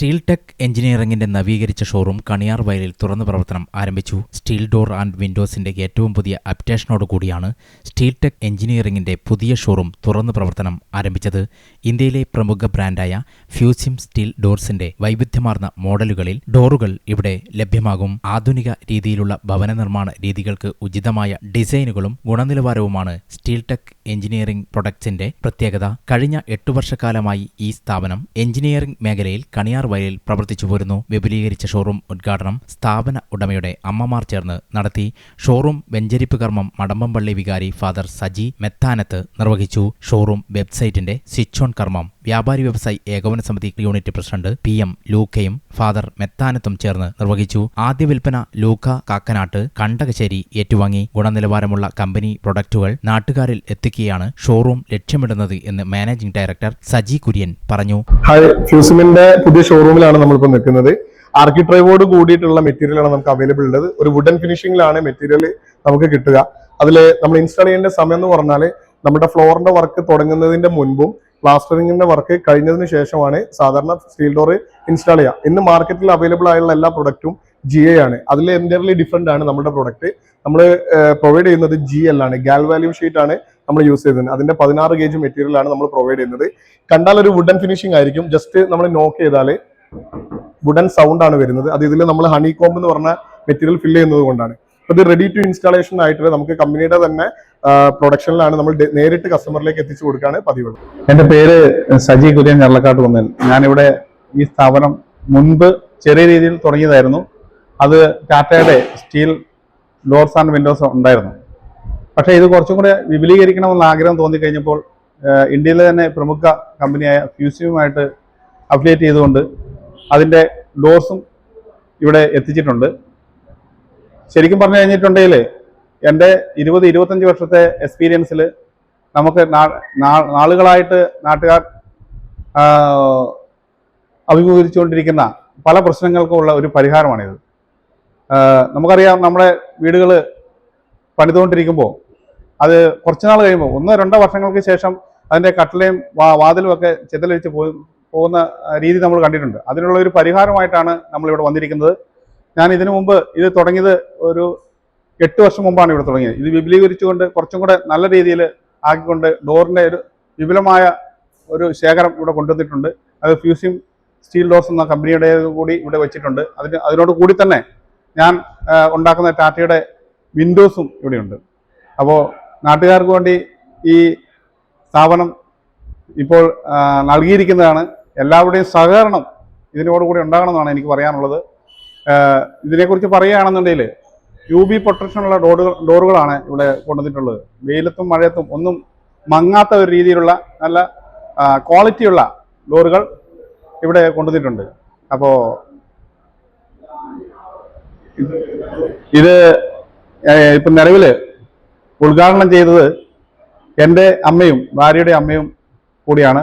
Steel tech എഞ്ചിനീയറിംഗിന്റെ നവീകരിച്ച showroom Kaniyar വയലിൽ തുറന്നു പ്രവർത്തനം ആരംഭിച്ചു. സ്റ്റീൽ ഡോർ ആൻഡ് വിൻഡോസിന്റെ ഏറ്റവും പുതിയ അപ്ഡേഷനോട് കൂടിയാണ് സ്റ്റീൽ ടെക് എഞ്ചിനീയറിംഗിന്റെ പുതിയ ഷോറൂം തുറന്നു പ്രവർത്തനം ആരംഭിച്ചത്. ഇന്ത്യയിലെ പ്രമുഖ ബ്രാൻഡായ ഫ്യൂസിം സ്റ്റീൽ ഡോർസിന്റെ വൈവിധ്യമാർന്ന മോഡലുകളിൽ ഡോറുകൾ ഇവിടെ ലഭ്യമാകും. ആധുനിക രീതിയിലുള്ള ഭവന നിർമ്മാണ രീതികൾക്ക് ഉചിതമായ ഡിസൈനുകളും ഗുണനിലവാരവുമാണ് സ്റ്റീൽ ടെക് എഞ്ചിനീയറിംഗ് പ്രൊഡക്ട്സിന്റെ പ്രത്യേകത. കഴിഞ്ഞ എട്ടു വർഷക്കാലമായി ഈ സ്ഥാപനം എഞ്ചിനീയറിംഗ് മേഖലയിൽ കണിയാർ വയലിൽ പ്രവർത്തിച്ചു പോരുന്നു. വിപുലീകരിച്ച ഷോറൂം ഉദ്ഘാടനം സ്ഥാപന ഉടമയുടെ അമ്മമാർ ചേർന്ന് നടത്തി. ഷോറൂം വെഞ്ചരിപ്പ് കർമ്മം മടമ്പംപള്ളി വികാരി ഫാദർ സജി മെത്താനത്ത് നിർവഹിച്ചു. ഷോറൂം വെബ്സൈറ്റിന്റെ സ്വിച്ച് ഓൺ കർമ്മം വ്യാപാരി വ്യവസായി ഏകോപന സമിതി യൂണിറ്റ് പ്രസിഡന്റ് പി എം ലൂക്കയും ഫാദർ മെത്താനത്തും ചേർന്ന് നിർവഹിച്ചു. ആദ്യ വിൽപ്പന ലൂക്ക കാക്കനാട്ട് കണ്ടകശ്ശേരി ഏറ്റുവാങ്ങി. ഗുണനിലവാരമുള്ള കമ്പനി പ്രൊഡക്റ്റുകൾ നാട്ടുകാരിൽ എത്തിക്കുകയാണ് ഷോറൂം ലക്ഷ്യമിടുന്നത് എന്ന് മാനേജിംഗ് ഡയറക്ടർ സജി കുര്യൻ പറഞ്ഞു. പുതിയ ഷോറൂമിലാണ് നമ്മളിപ്പോൾ നിൽക്കുന്നത്. ആർക്കിട്രൈവോട് കൂടിയിട്ടുള്ള മെറ്റീരിയലാണ് നമുക്ക് അവൈലബിൾ ഉള്ളത്. ഒരു വുഡൻ ഫിനിഷിംഗിലാണ് മെറ്റീരിയൽ നമുക്ക് കിട്ടുക. അതിൽ നമ്മൾ ഇൻസ്റ്റാൾ ചെയ്യേണ്ട സമയം എന്ന് പറഞ്ഞാൽ നമ്മുടെ ഫ്ലോറിന്റെ വർക്ക് തുടങ്ങുന്നതിന്റെ മുൻപും പ്ലാസ്റ്ററിംഗിന്റെ വർക്ക് കഴിഞ്ഞതിന് ശേഷമാണ് സാധാരണ സ്റ്റീൽ ഡോർ ഇൻസ്റ്റാൾ ചെയ്യുക. ഇന്ന് മാർക്കറ്റിൽ അവൈലബിൾ ആയുള്ള എല്ലാ പ്രൊഡക്റ്റും ജി എ ആണ്. അതിൽ എന്റയർലി ഡിഫറെന്റ് ആണ് നമ്മുടെ പ്രൊഡക്റ്റ് നമ്മൾ പ്രൊവൈഡ് ചെയ്യുന്നത് ജി എൽ ആണ്. ഗാൽ വാല്യൂ ഷീറ്റ് ആണ് നമ്മൾ യൂസ് ചെയ്തത് അതിന്റെ പതിനാറ് ഗേജ് മെറ്റീരിയൽ ആണ് നമ്മൾ പ്രൊവൈഡ് ചെയ്യുന്നത്. കണ്ടാൽ ഒരു വുഡൻ ഫിനിഷിംഗ് ആയിരിക്കും. ജസ്റ്റ് നമ്മൾ നോക്ക് ചെയ്താൽ വുഡൻ സൗണ്ട് ആണ് വരുന്നത്. അത് ഇതിൽ നമ്മൾ ഹണി കോംബ് എന്ന് പറഞ്ഞ മെറ്റീരിയൽ ഫില്ല് ചെയ്യുന്നത് കൊണ്ടാണ്. അപ്പൊ ഇത് റെഡി ടു ഇൻസ്റ്റാളേഷൻ ആയിട്ട് നമുക്ക് കമ്പനിയുടെ തന്നെ പ്രൊഡക്ഷനിലാണ് നമ്മൾ നേരിട്ട് കസ്റ്റമറിലേക്ക് എത്തിച്ചു കൊടുക്കുകയാണ് പതിവ് എന്റെ പേര് സജി കുര്യൻ ഞള്ളക്കാട്ട് വന്നൻ ഞാനിവിടെ ഈ സ്ഥാപനം മുൻപ് ചെറിയ രീതിയിൽ തുടങ്ങിയതായിരുന്നു. അത് ടാറ്റയുടെ സ്റ്റീൽ ഡോർസ് ആൻഡ് വിൻഡോസ് ഉണ്ടായിരുന്നു. പക്ഷേ ഇത് കുറച്ചും കൂടെ വിപുലീകരിക്കണമെന്ന് ആഗ്രഹം തോന്നിക്കഴിഞ്ഞപ്പോൾ കഴിഞ്ഞപ്പോൾ ഇന്ത്യയിലെ തന്നെ പ്രമുഖ കമ്പനിയായ ഫ്യൂസിയുമായിട്ട് അഫിലിയേറ്റ് ചെയ്തുകൊണ്ട് അതിന്റെ ഡോർസും ഇവിടെ എത്തിച്ചിട്ടുണ്ട്. ശരിക്കും പറഞ്ഞു കഴിഞ്ഞിട്ടുണ്ടെങ്കിൽ എന്റെ ഇരുപത് ഇരുപത്തഞ്ച് വർഷത്തെ എക്സ്പീരിയൻസിൽ നമുക്ക് നാളുകളായിട്ട് നാട്ടുകാർ അഭിമുഖീകരിച്ചുകൊണ്ടിരിക്കുന്ന പല പ്രശ്നങ്ങൾക്കുമുള്ള ഒരു പരിഹാരമാണിത്. നമുക്കറിയാം നമ്മുടെ വീടുകൾ പണിതുകൊണ്ടിരിക്കുമ്പോൾ അത് കുറച്ച് നാൾ കഴിയുമ്പോൾ ഒന്നോ രണ്ടോ വർഷങ്ങൾക്ക് ശേഷം അതിന്റെ കട്ടിലയും വാതിലും ഒക്കെ ചെതലഴിച്ച് പോകുന്ന രീതി നമ്മൾ കണ്ടിട്ടുണ്ട്. അതിനുള്ള ഒരു പരിഹാരമായിട്ടാണ് നമ്മളിവിടെ വന്നിരിക്കുന്നത്. ഞാൻ ഇതിനു മുമ്പ് ഇത് തുടങ്ങിയത് ഒരു എട്ട് വർഷം മുമ്പാണ് ഇവിടെ തുടങ്ങിയത്. ഇത് വിപുലീകരിച്ചുകൊണ്ട് കുറച്ചും കൂടെ നല്ല രീതിയിൽ ആക്കിക്കൊണ്ട് ഡോറിന്റെ ഒരു വിപുലമായ ഒരു ശേഖരം ഇവിടെ കൊണ്ടുവന്നിട്ടുണ്ട്. അത് ഫ്യൂസിയം സ്റ്റീൽ ഡോർസ് എന്ന കമ്പനിയുടെ കൂടി ഇവിടെ വെച്ചിട്ടുണ്ട്. അതിന് അതിനോട് കൂടി തന്നെ ഞാൻ ഉണ്ടാക്കുന്ന ടാറ്റയുടെ വിൻഡോസും ഇവിടെയുണ്ട്. അപ്പോൾ നാട്ടുകാർക്ക് വേണ്ടി ഈ സ്ഥാപനം ഇപ്പോൾ നൽകിയിരിക്കുന്നതാണ്. എല്ലാവരുടെയും സഹകരണം ഇതിനോടുകൂടി ഉണ്ടാകണമെന്നാണ് എനിക്ക് പറയാനുള്ളത്. ഇതിനെക്കുറിച്ച് പറയുകയാണെന്നുണ്ടെങ്കിൽ യു ബി പ്രൊട്ടക്ഷനുള്ള ഡോറുകൾ ഡോറുകളാണ് ഇവിടെ കൊണ്ടുവന്നിട്ടുള്ളത്. വെയിലത്തും മഴയത്തും ഒന്നും മങ്ങാത്ത ഒരു രീതിയിലുള്ള നല്ല ക്വാളിറ്റിയുള്ള ഡോറുകൾ ഇവിടെ കൊണ്ടുവന്നിട്ടുണ്ട്. അപ്പോൾ ഇത് ഇപ്പം നിലവിൽ ഉദ്ഘാടനം ചെയ്തത് എന്റെ അമ്മയും ഭാര്യയുടെ അമ്മയും കൂടിയാണ്.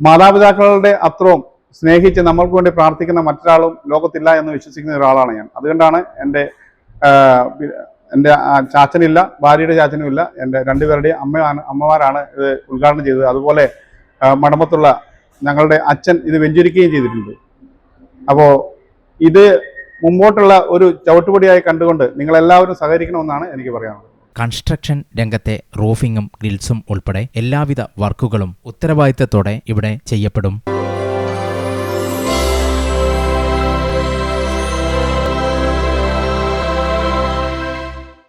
മാതാപിതാക്കളുടെ അത്രയും സ്നേഹിച്ച് നമ്മൾക്ക് വേണ്ടി പ്രാർത്ഥിക്കുന്ന മറ്റൊരാളും ലോകത്തില്ല എന്ന് വിശ്വസിക്കുന്ന ഒരാളാണ് ഞാൻ. അതുകൊണ്ടാണ് എന്റെ എന്റെ ചാച്ചനില്ല ഭാര്യയുടെ ചാച്ചനും ഇല്ല. എന്റെ രണ്ടുപേരുടെയും അമ്മയാണ് അമ്മമാരാണ് ഇത് ഉദ്ഘാടനം ചെയ്തത്. അതുപോലെ മടമ്പത്തുള്ള ഞങ്ങളുടെ അച്ഛൻ ഇത് വെഞ്ചരിക്കുകയും ചെയ്തിട്ടുണ്ട്. അപ്പോൾ ഇത് മുമ്പോട്ടുള്ള ഒരു ചവിട്ടുപടിയായി കണ്ടുകൊണ്ട് നിങ്ങളെല്ലാവരും സഹകരിക്കണമെന്നാണ് എനിക്ക് പറയാനുള്ളത്. കൺസ്ട്രക്ഷൻ രംഗത്തെ റൂഫിങ്ങും ഗ്രിൽസും ഉൾപ്പെടെ എല്ലാവിധ വർക്കുകളും ഉത്തരവാദിത്തത്തോടെ ഇവിടെ ചെയ്യപ്പെടും.